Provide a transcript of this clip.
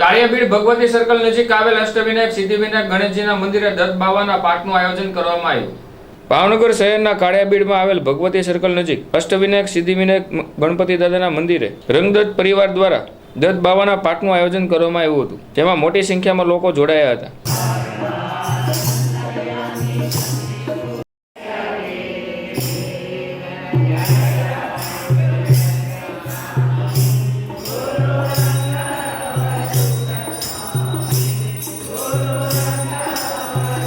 Kaliyabid Bhagwati circle નજીક આવેલ અષ્ટવિનાયક, સિદ્ધિવિનાયક, ગણેશજીના મંદિરે દત્ત બાવાના પાઠનું આયોજન કરવામાં આવ્યું. ભાવનગર શહેરના કાળિયાબીડમાં આવેલ ભગવતી સર્કલ નજીક અષ્ટવિનાયક, સિદ્ધિવિનાયક ગણપતિ દાદાના મંદિરે રંગદત્ત પરિવાર દ્વારા દત્ત બાવાના પાઠનું આયોજન કરવામાં આવ્યું હતું. જેમાં મોટી સંખ્યામાં લોકો જોડાયા હતા.